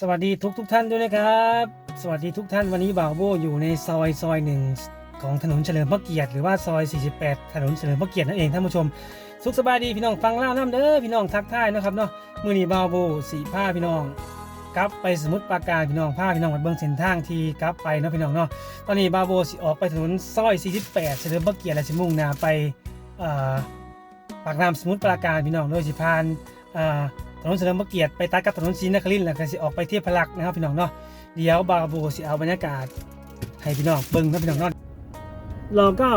สวัสดีทุกทุกท่านด้วยนะครับ สวัสดีทุกท่านวันนี้บ่าวโบอยู่ในซอยซอยหนึ่งของถนนเฉลิมพระเกียรติหรือว่าซอย 48 ถนนเฉลิมพระเกียรตินั่นเองท่านผู้ชม สุขสบายดีพี่น้องฟังเล่าน้ำเด้อพี่น้องทักทายนะครับเนาะมือนี้บ่าวโบสีผ้าพี่น้องกลับไปสมุทรปราการพี่น้องผ้าพี่น้องมาเบิ่งเส้นทางที่กลับไปเนาะพี่น้องเนาะตอนนี้บ่าวโบสิออกไปถนนซอย 48 เฉลิมพระเกียรติและสิมุ่งหน้าไปปากน้ำสมุทรปราการพี่น้องโดยสิพานอ่อถนนเฉลิมพระเกียรติไปตัดกับถนนศรีนครินทร์แล้วก็สิออกไปเทียบพลักนะครับพี่น้องเนาะเดี๋ยวบาบูสิเอาบรรยากาศให้พี่น้องเบิ่งนะพี่น้องเนาะรอเก้า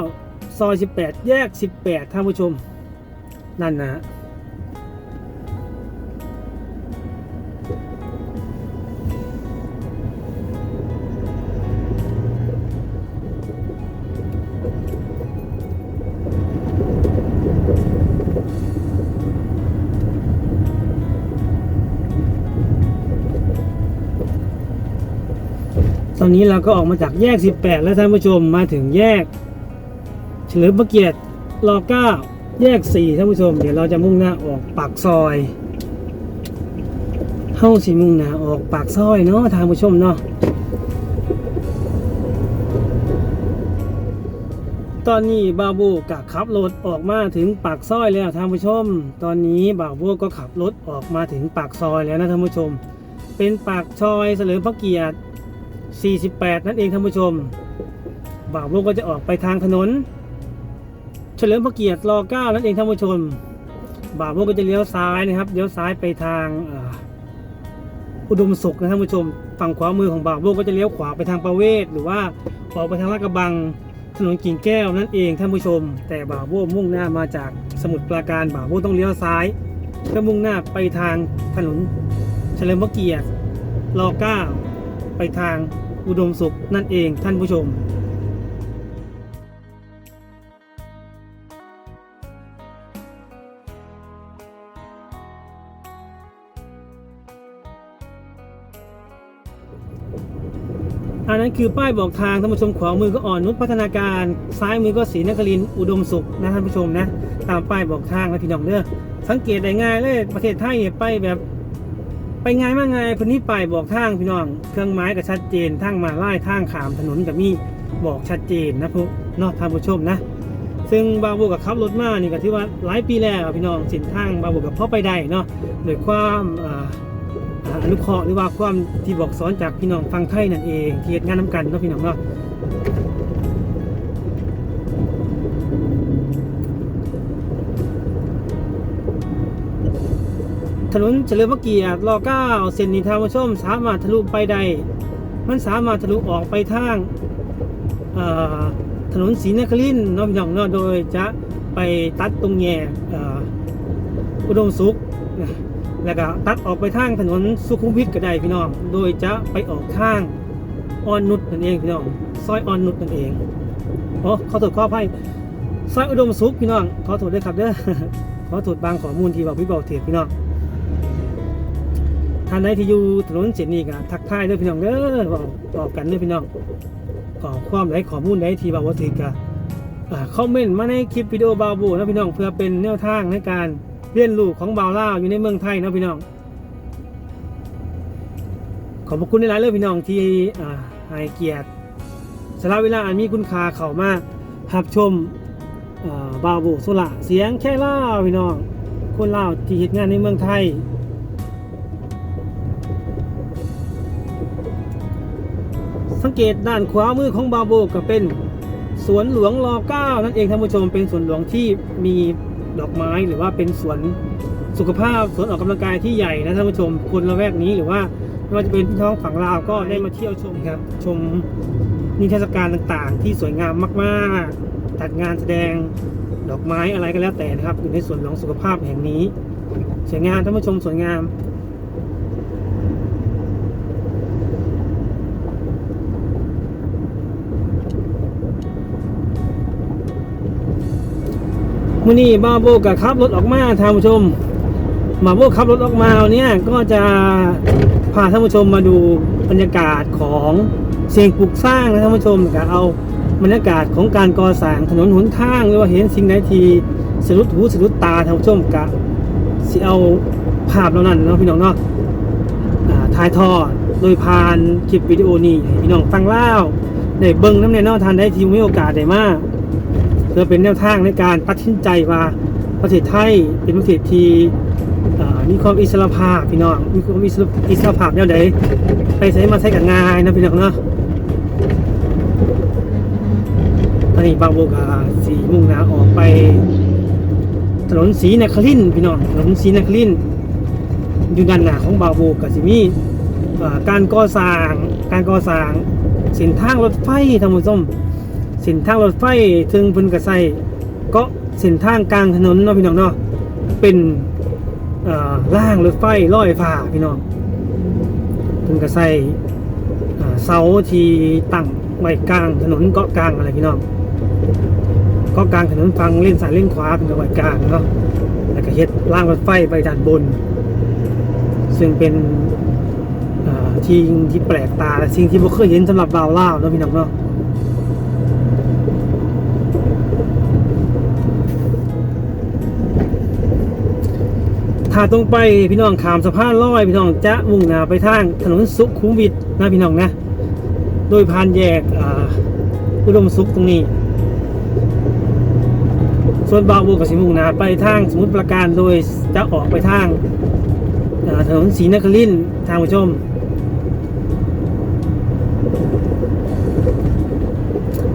ซอย18 แยก 18ท่านผู้ชมนั่นนะ นี้เราก็ออกมาจากแยก 18 แล้วท่านผู้ชมมาถึงแยก เฉลิมพระเกียรติร9แยก 4 ท่านผู้ชม เดี๋ยวเราจะมุ่งหน้าออกปากซอยเข้าสิมุ่งหน้าออกปากซอยเนาะท่านผู้ชมเนาะตอนนี้บาบูกับขับรถออกมาถึงปากซอยแล้วท่านผู้ชม ตอนนี้บาบูก็ขับรถออกมาถึงปากซอยแล้วนะท่านผู้ชม เป็นปากซอยเฉลิมพระเกียรติ 48 นั่นเองท่านผู้ชม บ่าวโลกก็จะออกไปทางถนน เฉลิมพระเกียรติร9นั่นเองท่านผู้ชม บ่าวโลกก็จะเลี้ยวซ้ายนะครับเลี้ยวซ้ายไปทางอุดมสุขนะท่านผู้ชม ฝั่งขวามือของบ่าวโลกก็จะเลี้ยวขวาไปทางประเวศหรือว่าออกไปทางลาดกระบังถนนกิ่งแก้วนั่นเองท่านผู้ชม แต่บ่าวโบมุ่งหน้ามาจากสมุทรปราการบ่าวโบต้องเลี้ยวซ้ายเพื่อมุ่งหน้าไปทางถนนเฉลิมพระเกียรติร9ไปทาง อุดมสุขนั่นเองท่านผู้ชมอันนั้นคือป้ายบอกทางท่านผู้ชมขวามือก็อ่อนนุชพัฒนาการซ้ายมือก็ศรีนครินอุดมสุขนะท่านผู้ชมนะ ตามป้ายบอกทางนะพี่น้องเด้อสังเกตได้ง่ายเลยประเทศไทยเนี่ยไปแบบ ไปไงมากง่ายคนนี้ป้ายบอกทางพี่น้อง เครื่องไม้ก็ชัดเจนทางมาไล่ทางขามถนนกับมีบอกชัดเจนนะพวกเนอกท่านผู้ชมนะ ซึ่งบาบูกับขับรถมานี่ก็ถือว่าหลายปีแล้วพี่น้องสินทางบาบูกับพ่อไปได้เนาะโดยความอานุเคราะห์หรือว่าความที่บอกสอนจากพี่น้องฟังไทยนั่นเองที่เฮ็ดงานน้ำกันเนาะพี่น้องเนาะ ถนนเฉลิมพระเกียรติร9เส้นนี้ทางผู้ชมสามารถทะลุไปได้มันสามารถทะลุออกไปทางถนนศรีนครินทร์นาะพี่องเนาะโดยจะไปตัดตรงแย่อุดมสุขแล้วก็ตัดออกไปทางถนนสุขุมวิทก็ได้พี่น้อง โดยจะไปออกทางออนนุชนั่นเองพี่น้อง ซอยออนนุชนั่นเองโอ๋อขอโทษขออภัยซอยอุดมสุขพี่น้อง ขอโทษด้วยครับเด้อ ขอโทษบางข้อมูลที่บอกพี่บอกเถียพี่น้อง ท่านใดที่อยู่ถนนเส้นนี้ก็ทักทายด้วยพี่น้องเด้อบอกบอกกันด้วยพี่น้องขอความใดข้อมูลใดที่บอกว่าถือก็อ่าคอมเมนต์มาในคลิปวิดีโอบาวบูนะพี่น้องเพื่อเป็นแนวทางในการเรียนรู้ของบาวล่าอยู่ในเมืองไทยนะพี่น้อง ขอบคุณในหลายๆเลยพี่น้องที่อ่าให้เกียรติสละเวลาอันมีคุณค่าเข้ามารับชมอ่าบ่าวโบโซละเสียงแค่ล่าพี่น้อง คนล่าที่เฮ็ดงานในเมืองไทย สังเกตด้านขวามือของบาโบก็เป็นสวนหลวงรอเก้านั่นเองท่านผู้ชมเป็นสวนหลวงที่มีดอกไม้หรือว่าเป็นสวนสุขภาพสวนออกกำลังกายที่ใหญ่นะท่านผู้ชมคนละแวกนี้หรือว่าไม่ว่าจะเป็นพี่น้องฝั่งลาวก็ได้มาเที่ยวชมครับชมนิทรรศการต่างๆ ที่สวยงามมากๆจัดงานแสดงดอกไม้อะไรก็แล้วแต่นะครับอยู่ในสวนหลวงสุขภาพแห่งนี้สวยงามท่านผู้ชมสวยงาม มื่อนี้บาโบกับขับรถออกมาท่านผู้ชมมาโบขับรถออกมาเนี่ยก็จะพาท่านผู้ชมมาดูบรรยากาศของเสียงปลูกสร้างนะท่านผู้ชมก็เอาบรรยากาศของการก่อสร้างถนนหนทางหรือว่าเห็นสิ่งใดทีสะดุดหูสะดุดตาท่านผู้ชมกะสิเอาภาพเหล่านั้นเนาะพี่น้องเนาะอ่าถ่ายทอดโดยผ่านคลิปวิดีโอนี้พี่น้องฟังเล่าได้เบิ่งน้ำแน่นอนทันได้ทีมีโอกาสได้มาเพื่อเป็นแนวทางในการตัดสินใจว่าประเทศไทยเป็นประเทศที่มีความอิสระภาพพี่น้องมีความอิสระภาพแนวใดไปใช้มาใช้กันง่ายนะพี่น้องเนาะตอนนี้บางโบกาสีมุ่งหน้าออกไป ถนนสีนครินพี่น้องถนนสีนครินอยู่ด้านหน้าของบาโบกับสิมีการก่อสร้างการก่อสร้างเส้นทางรถไฟทานผู้ชม เส้นทางรถไฟถึงเพิ่นก็ใส่ก็เส้นทางกลางถนนเนาะพี่น้องเนาะเป็นล่างรถไฟลอยฟ้าพี่น้องเพิ่นก็ใส่เสาที่ตั้งไว้กลางถนนเกาะกลางอะไรพี่น้องเก็กลางถนนฟังเล่นซ้ายเล่นขวาเป็นกระบกลางเนาะแล้วก็เฮ็ดล่างรถไฟไปด้านบน ซึ่งเป็นที่ที่แปลกตาและสิ่งที่บ่เคยเห็นสำหรับบ่าวล่าวเนาะพี่น้องเนาะ ถ้าตรงไปพี่น้องขามสะพานลอยพี่น้องจะมุ่งหน้าไปทางถนนสุขุมวิทนะพี่น้องนะ โดยผ่านแยกอุดมสุขตรงนี้ ส่วนบางบัวกับสิมุ่งหน้าไปทางสมุทรปราการโดยจะออกไปทางาถนนศรีนครินทางผู้ชม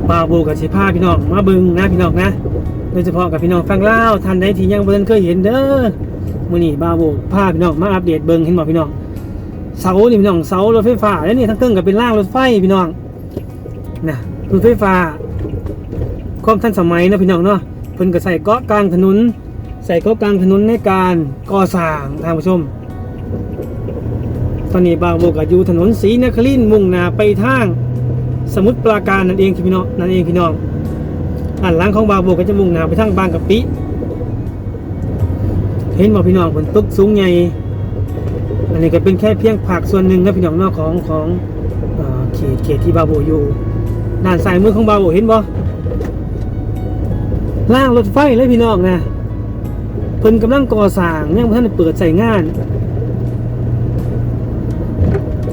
บาวบูกับสิพาพี่น้องมาบึงนะพี่น้องนะโดยเฉพาะกับพี่น้องฟังเล่าทันใดที่ยังบ่ทันเคยเห็นเด้อ มื้อนี้บาวบูพาพี่น้องมาอัปเดตเบิ่งเห็นบ่พี่น้องเสานี่พี่น้องเสารถไฟฟ้าแล้วนี่ทั้งเทิงก็เป็นรางรถไฟพี่น้องนะรถไฟฟ้าความทันสมัยเนาะพี่น้องเนาะเพิ่นก็ใส่เกาะกลางถนน ใส่เกาะกลางถนนในการก่อสร้างทางผู้ชม ตอนนี้บาโบกอยู่ถนนศรีนครินทร์มุ่งหน้าไปทางสมุทรปราการนั่นเองพี่น้องนั่นเองพี่น้องอันหลังของบาโบก็จะมุ่งหน้าไปทางบางกะปิ เห็นบ่พี่น้องผลตึกสูงใหญ่อันนี้ก็เป็นแค่เพียงผักส่วนหนึ่งนะพี่น้องนอกของของเอ่อเขตเขตที่บาโบอยู่ด้านซ้ายมือของบาโบเห็นบ่ล่างรถไฟเลยพี่น้องนะเพิ่นกำลังก่อสร้างยังบ่ทันเปิดใส่งาน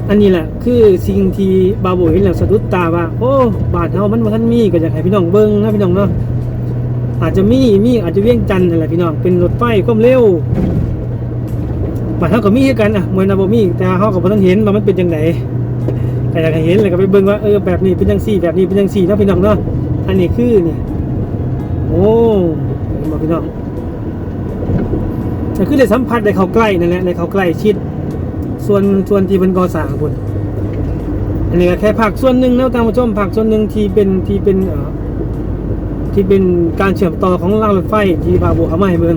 อันนี้แหละคือสิ่งที่บาโบเห็นแล้วสะดุดตาว่าโอ้บาทเฮามันบ่ทันมีก็อยากให้พี่น้องเบิ่งนะพี่น้องเนาะ อาจจะมีมีอาจจะเวียงจันทน์นั่นแหละพี่น้องเป็นรถไฟความเร็วบาดเฮาก็มีคือกันอะมวยนาบ่มีแต่เฮาก็บ่ทันเห็นว่ามันเป็นจังไดแต่อยากเห็นเลยก็ไปเบิ่งว่าเออแบบนี้เป็นจังซี่ แบบนี้เป็นจังซี่เนาะพี่น้องเนาะอันนี้คือเนี่ยโอ้เห็นบ่พี่น้องก็คือได้สัมผัสได้เขาใกล้นั่นแหละได้เขาใกล้ชิด ส่วนส่วนที่เป็นกอสางพุ่นอันนี้ก็แค่ภาคส่วนหนึ่งนะท่านผู้ชมภาคส่วนหนึ่งที่เป็นที่เป็นเอ่อ ที่เป็นการเชื่อมต่อของรางรถไฟที่บาบูเอามาให้เบิ่ง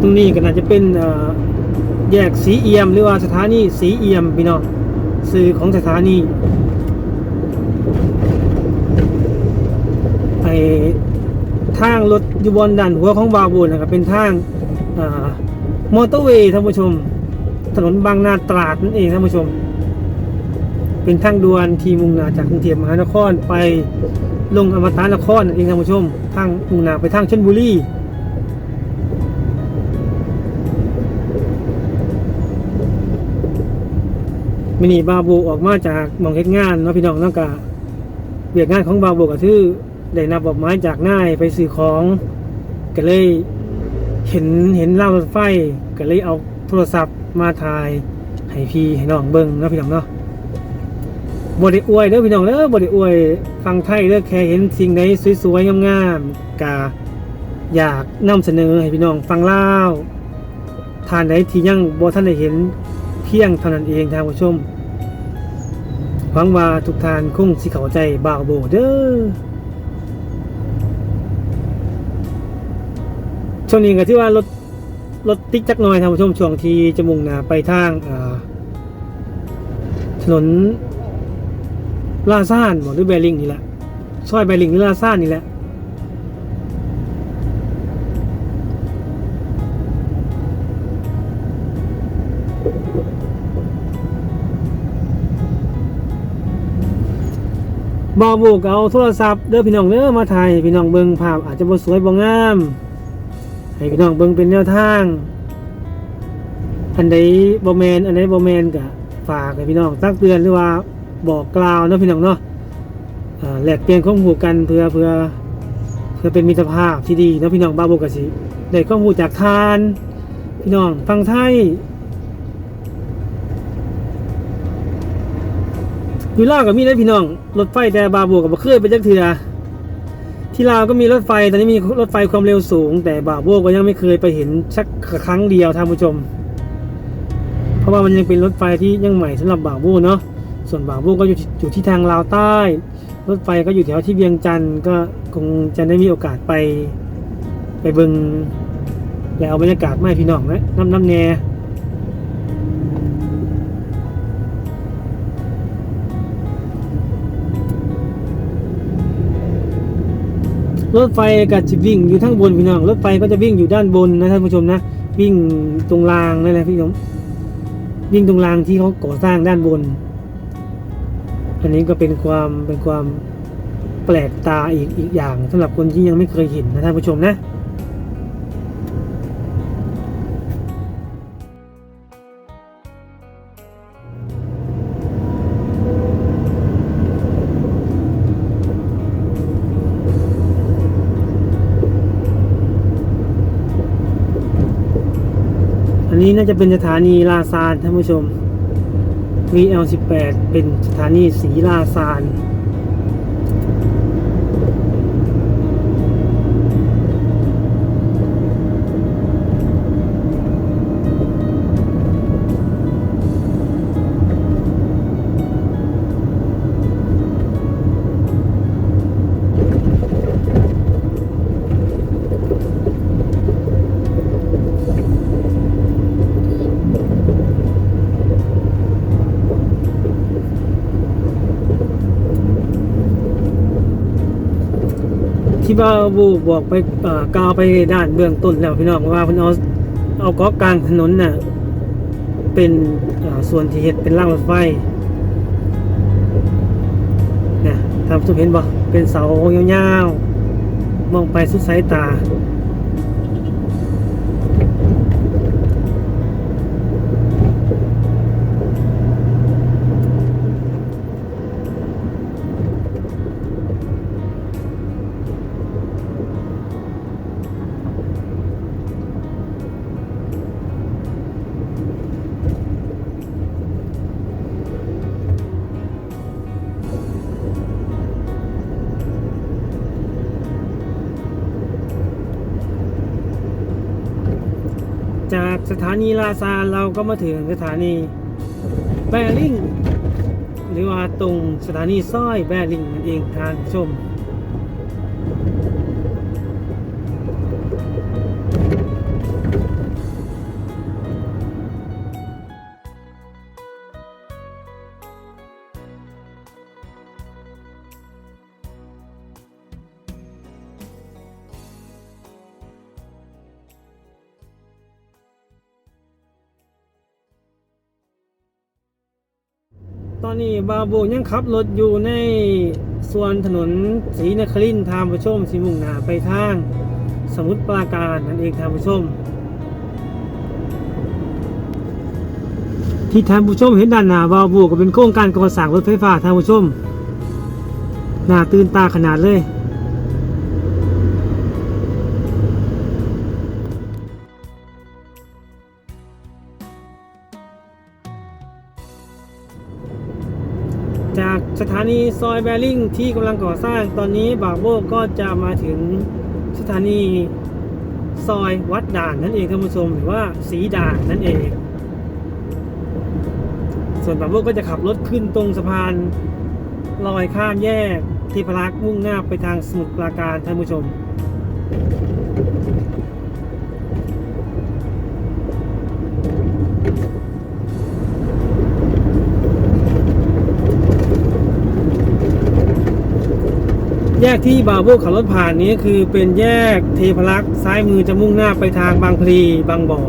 ตรงนี้ก็น่าจะเป็นแยกสีเอี่ยมหรือว่าสถานีสีเอี่ยมพี่น้องสื่อของสถานีไอทางรถยู่บนด่านหัวของบาบูนะครับเป็นทางอ่อ มอเตอร์เวย์ท่านผู้ชม ถนนบางนาตราดนั่นเองท่านผู้ชม เป็นทางด่วนที่มุ่งหน้าจากกรุงเทพมหานครไปลงอมตะนครนั่นเองท่านผู้ชม ทางมุ่งหน้าไปทางชลบุรีมินิบาบูออกมาจากมองเฮ็ดงานเนาะพี่น้องเนาะกะเบียกงานของบาบูก็คือได้นับบอกไม้จากนายไปซื้อของก็เลย เห็นเห็นรางรถไฟก็เลยเอาโทรศัพท์มาถ่ายให้พี่ให้น้องเบิ่งนะพี่น้องเนาะบ่ได้อวยเด้อพี่น้องเด้อบ่ได้อวยฟังไทยเด้อแค่เห็นสิ่งใดสวยๆงามๆกะอยากนำเสนอให้พี่น้องฟังเล่าทานใดที่ยังบ่ทันได้เห็นเพียงเท่านั้นเองทานผู้ชมหวังว่าทุกทานคงสิเข้าใจบ่าวโบเด้อ ช่วงนี้ก็ที่ว่ารถรถติ๊กจักหน่อยท่านผู้ชมช่วงที่จะมุ่งหน้าไปทางถนนลาซานหรือแบริ่งนี่แหละซอยแบริ่งหรือลาซานนี่แหละบาวโบกเอาโทรศัพท์เด้อพี่น้องเด้อมาถ่ายพี่น้องเบิ่งภาพอาจจะบ่สวยบ่งาม ให้พี่น้องเบิ่งเป็นแนวทาง อันใดบ่แมนอันใดบ่แมนก็ฝากให้พี่น้องตักเตือนหรือว่าบอกกล่าวเนาะพี่น้องเนาะอ่าแลกเปลี่ยนข้อมูลกันเพื่อเพื่อเพื่อเป็นมิตรภาพที่ดีเนาะพี่น้องบาโบกสิได้ข้อมูลจากทาน พี่น้องฟังไทยอยู่ลาวก็มีนะพี่น้องรถไฟแต่บาโบกับบ่เคยไปจักเทือ ที่ลาวก็มีรถไฟตอนนี้มีรถไฟความเร็วสูง แต่บาโบก็ยังไม่เคยไปเห็นสักครั้งเดียวท่านผู้ชม เพราะว่ามันยังเป็นรถไฟที่ยังใหม่สำหรับบาโบเนาะส่วนบาโบก็อยู่ที่อยู่ที่ทางลาวใต้ รถไฟก็อยู่แถวที่เวียงจันทร์ก็คงจะได้มีโอกาสไป ไปเบิงแล้วเอาบรรยากาศไมาให้พี่น้องนะน้ำน้ำแน่ รถไฟก็จะวิ่งอยู่ทั้งบนพี่น้องรถไฟก็จะวิ่งอยู่ด้านบนนะท่านผู้ชมนะวิ่งตรงรางนั่นแหละพี่น้องวิ่งตรงรางที่เขาก่อสร้างด้านบน อันนี้ก็เป็นความเป็นความแปลกตาอีกอีกอย่างสำหรับคนที่ยังไม่เคยเห็นนะท่านผู้ชมนะ นี้น่าจะเป็นสถานีลาซานท่านผู้ชม VL18 เป็นสถานีสีลาซาน ที่บ้าบูบอกไปกล่าวไปด้านเบื้องต้นแล้วพี่น้องว่าเพิ่นเอาเอาเกาะกลางถนนน่ะเป็นส่วนที่เห็ดเป็นรางรถไฟนะท่ยทำทุกเห็นบ่เป็นเสายาวๆมองไปสุดสายตา ถานีลาซานเราก็มาถึงสถานีแบริ่งหรือว่าตรงสถานีสร้อยแบริ่งนั่นเองทางชม บาโบยังขับรถอยู่ในส่วนถนนศรีนครินทางผู้ชมสีมุ่งหน้าไปทาง สมุทรปราการนั่นเองทางผู้ชม ที่ทางผู้ชมเห็นด้านหน้าบาโบก็เป็นโครงการก่อสร้างรถไฟฟ้าทางผู้ชมน่าตื่นตาขนาดเลย ซอยแบริ่งที่กำลังก่อสร้าง ตอนนี้บากโบกก็จะมาถึงสถานีซอยวัดด่านนั่นเองท่านผู้ชมหรือว่าสีด่านนั่นเอง ส่วนบากโบกก็จะขับรถขึ้นตรงสะพานลอยข้ามแยกที่พลักมุ่งหน้าไปทางสมุทรปราการท่านผู้ชม แยกที่บาโบขับรถผ่านนี้คือเป็นแยกเทพรักษ์ซ้ายมือจะมุ่งหน้าไปทางบางพลีบางบ่อ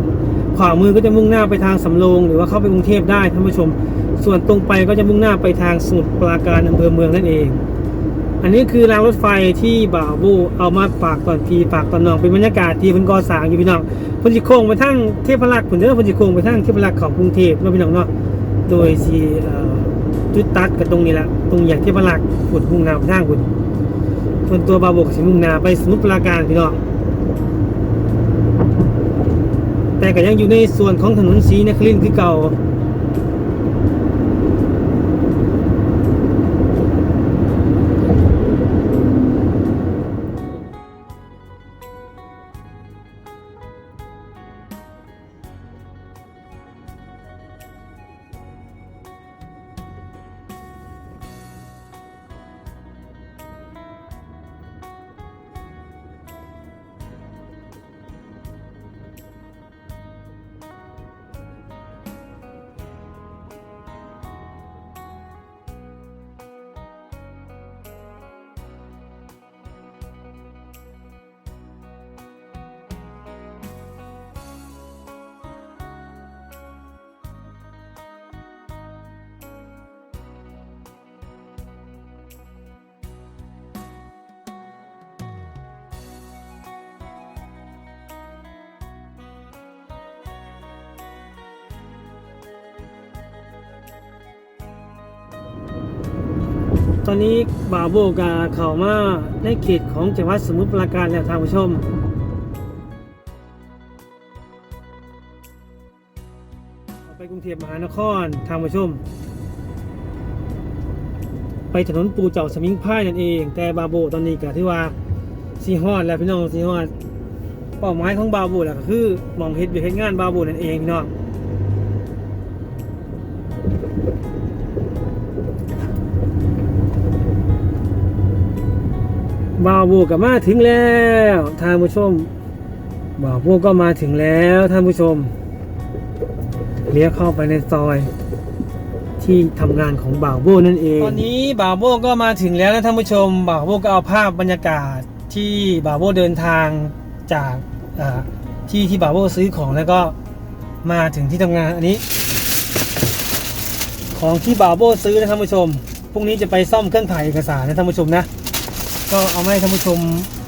ขวามือก็จะมุ่งหน้าไปทางสำโรงหรือว่าเข้าไปกรุงเทพได้ท่านผู้ชม ส่วนตรงไปก็จะมุ่งหน้าไปทางสมุทรปราการอำเภอเมืองนั่นเอง อันนี้คือรางรถไฟที่บ่าวบูเอามาฝากตอนพีฝากตอนนองเป็นบรรยากาศที่พนก่อสางอยู่พี่น้องพนสิโคงไปทางเทพรักษ์พุ่นเด้อพนสิโคงไปทางเทพรักษ์ของกรุงเทพเนาะพี่น้องเนาะโดยสิเอ่อจุดตัดกับตรงนี้แหละตรงแยกเทพรักษ์พุ่นมุ่งหน้าไปทางพุ่น ส่วนตัวบาบกสิมุ่งหนาไปสมุทรปราการพี่น้องแต่ก็ยังอยู่ในส่วนของถนนสีนครินทร์คือเก่า ตอนนี้บาโบกาเข้ามาในเขตของจังหวัดสมุทรปราการแล้วท่านผู้ชมไปกรุงเทพมหานครท่านผู้ชม ไปถนนปูเจ้าสมิงพรายนั่นเอง แต่บาโบตอนนี้ก็ที่ว่าสีฮอดแล้วพี่น้องสีฮอดเป้าหมายของบาโบแล้วก็คือมองเฮ็ดเวียกเฮ็ดงานบาโบนั่นเองพี่น้อง บ่าวโบก็มาถึงแล้วท่านผู้ชมบ่าวโบก็มาถึงแล้วท่านผู้ชมเลี้ยวเข้าไปในซอย ที่ทำงานของบ่าวโบนั่นเอง ตอนนี้บ่าวโบก็มาถึงแล้วนะท่านผู้ชมบ่าวโบก็เอาภาพบรรยากาศที่บ่าวโบเดินทางจากที่ที่บ่าวโบซื้อของแล้วก็มาถึงที่ทำงานอันนี้ ของที่บ่าวโบซื้อนะท่านผู้ชมพรุ่งนี้จะไปซ่อมเครื่องถ่ายเอกสารนะท่านผู้ชมนะ ก็เอาให้ท่านผู้ชม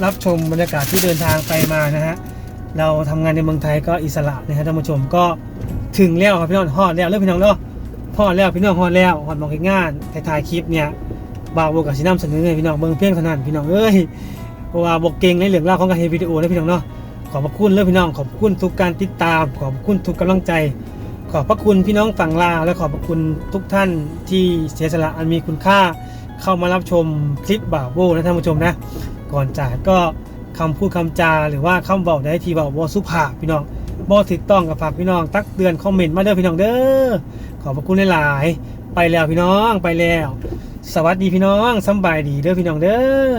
รับชมบรรยากาศที่เดินทางไปมานะฮะเราทำงานในเมืองไทยก็อิสระนะฮะท่านผู้ชมก็ถึงแล้วครับพี่น้องฮอดแล้วเริ่มพี่น้องเนาะฮอดแล้วพี่น้องฮอดแล้วฮอดมองเห็นงานถ่ายคลิปเนี่ยบ่าวบกับชิน้ำเสนอให้พี่น้องเบิ่งเพียงเท่านั้นพี่น้องเอ้ยเพราะว่าบกเก่งในเรื่องราวของการเห็นวิดีโอนะพี่น้องเนาะขอบพระคุณเลยพี่น้องขอบคุณทุกการติดตาม ขอบคุณทุกกำลังใจ ขอบพระคุณพี่น้องฝั่งลาวและขอบพระคุณทุกท่านที่เสียสละอันมีคุณค่าเข้ามารับชมคลิปบ่าวโบนะท่านผู้ชมนะ ก่อนจากก็คำพูดคำจาหรือว่าคำบอกได้ที่บ่าวโบสุภาพพี่น้องบอถูกต้องกับฝากพี่น้อง ตักเตือนคอมเมนต์มาเด้อพี่น้องเด้อขอบพระคุณหลายๆไปแล้วพี่น้องไปแล้ว สวัสดีพี่น้องสบายดีเด้อพี่น้องเด้อ